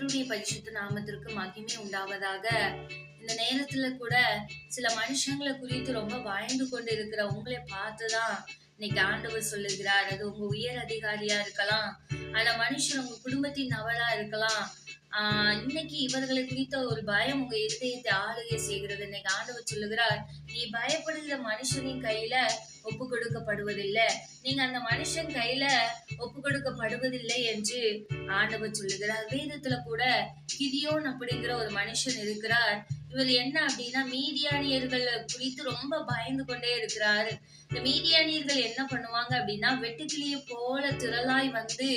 கர்த்தருடைய பரிசுத்த நாமத்திற்கு மகிமை உண்டாவதாக. இந்த நேரத்துல கூட சில மனுஷங்களை குறித்து ரொம்ப பயந்து கொண்டு இருக்கிற உங்களை பார்த்துதான் இன்னைக்கு ஆண்டவர் சொல்லுகிறார். அது உங்க உயர் அதிகாரியா இருக்கலாம். அந்த மனுஷன் உங்க குடும்பத்தின் நபரா இருக்கலாம். ஆஹ் இன்னைக்கு இவர்களை குறித்த ஒரு பயம் உங்க இருதயத்தை ஆளுகை செய்கிறது. இன்னைக்கு ஆண்டவர் சொல்லுகிறார் நீ பயப்படுகிற மனுஷனின் கையில ஒப்பு கொடுக்கப்படுவதில்லை. நீங்க அந்த மனுஷன் கையில ஒப்பு கொடுக்கப்படுவதில்லை என்று ஆண்டவர் சொல்லுகிறார். வேதத்துல கூட கிதியோன் அப்படிங்கிற ஒரு மனுஷன் இருக்கிறார். இவர் என்ன அப்படின்னா மீதியானியர்கள் குறித்து ரொம்ப பயந்து கொண்டே இருக்கிறாரு. இந்த மீதியானியர்கள் என்ன பண்ணுவாங்க அப்படின்னா வெட்டுக்கிளிய போல திரளாய் வந்து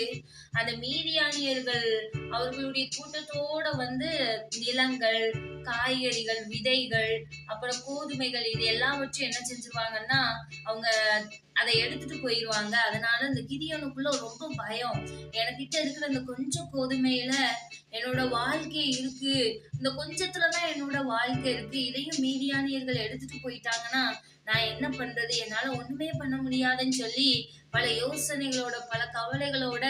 அந்த மீதியானியர்கள் அவர்களுடைய கூட்டத்தோட வந்து நிலங்கள் காய்கறிகள் விதைகள் அப்புறம் கோதுமைகள் இது எல்லாவற்றையும் என்ன செஞ்சிருவாங்கன்னா அவங்க அதை எடுத்துட்டு போயிடுவாங்க அதனால இந்த கிதியோனுக்குள்ள ரொம்ப பயம். எனக்கிட்ட இருக்கிற அந்த கொஞ்சம் கோதுமையில என்னோட வாழ்க்கை இருக்கு. இந்த கொஞ்சத்துலதான் என்னோட வாழ்க்கை இருக்கு. இதையும் மீதியானியர்கள் எடுத்துட்டு போயிட்டாங்கன்னா நான் என்ன பண்றது? என்னால ஒண்ணுமே பண்ண முடியாதுன்னு சொல்லி பல யோசனைகளோட பல கவலைகளோட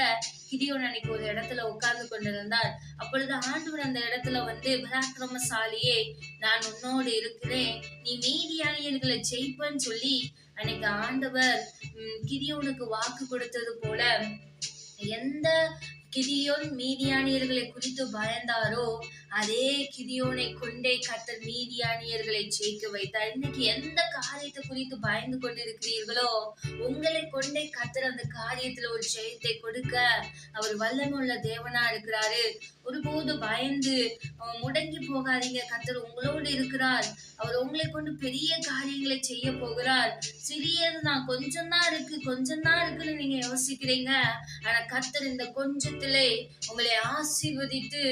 கிதியோன் அன்னைக்கு ஒரு இடத்துல உட்கார்ந்து கொண்டிருந்தார். அப்பொழுது ஆண்டவர் அந்த இடத்துல வந்து பராக்கிரமசாலியே நான் உன்னோடு இருக்கிறேன். நீ மீதியானியர்களை ஜெயிப்பன்னு சொல்லி அன்னைக்கு ஆண்டவர் உம், வாக்கு கொடுத்தது போல எந்த கிரியோன் மீதியானியர்களை குறித்து பயந்தாரோ? அதே கிதியோனை கொண்டே கத்தர் மீதியானியர்களை ஜெயிக்க வைத்தார். இன்னைக்கு எந்த காரியத்தை குறித்து பயந்து கொண்டிருக்கிறீர்களோ உங்களை கொண்டே கத்தர் அந்த காரியத்துல ஒரு ஜெயத்தை கொடுக்க அவர் வல்லமுள்ள தேவனா இருக்கிறாரு. ஒருபோது பயந்து முடங்கி போகாதீங்க. கத்தர் உங்களோடு இருக்கிறார். அவர் உங்களை கொண்டு பெரிய காரியங்களை செய்ய போகிறார். சிறியதுதான் கொஞ்சம் தான் இருக்கு கொஞ்சம் தான் இருக்குன்னு நீங்க யோசிக்கிறீங்க. ஆனா கத்தர் இந்த கொஞ்சத்திலே உங்களை ஆசீர்வதித்து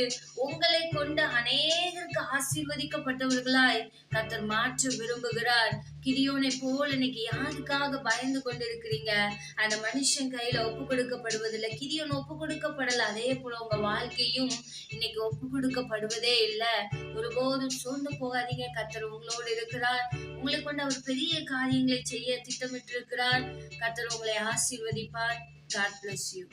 உங்களை கொண்டு அநேகருக்கு ஆசீர்வதிக்கப்பட்டவர்களாய் கத்தர் மாற்ற விரும்புகிறார். கிரியோனை போல் இன்னைக்கு யாருக்காக பயந்து கொண்டிருக்கிறீங்க? அந்த மனுஷன் கையில ஒப்பு கொடுக்கப்படுவதில்லை. கிரியோன் ஒப்பு கொடுக்கப்படல. அதே போல உங்க வாழ்க்கையும் இன்னைக்கு ஒப்பு கொடுக்கப்படுவதே இல்லை. ஒருபோதும் சோர்ந்து போகாதீங்க. கத்தர் உங்களோடு இருக்கிறார். உங்களை கொண்டு அவர் பெரிய காரியங்களை செய்ய திட்டமிட்டு இருக்கிறார் கத்தர் உங்களை ஆசீர்வதிப்பார். God bless you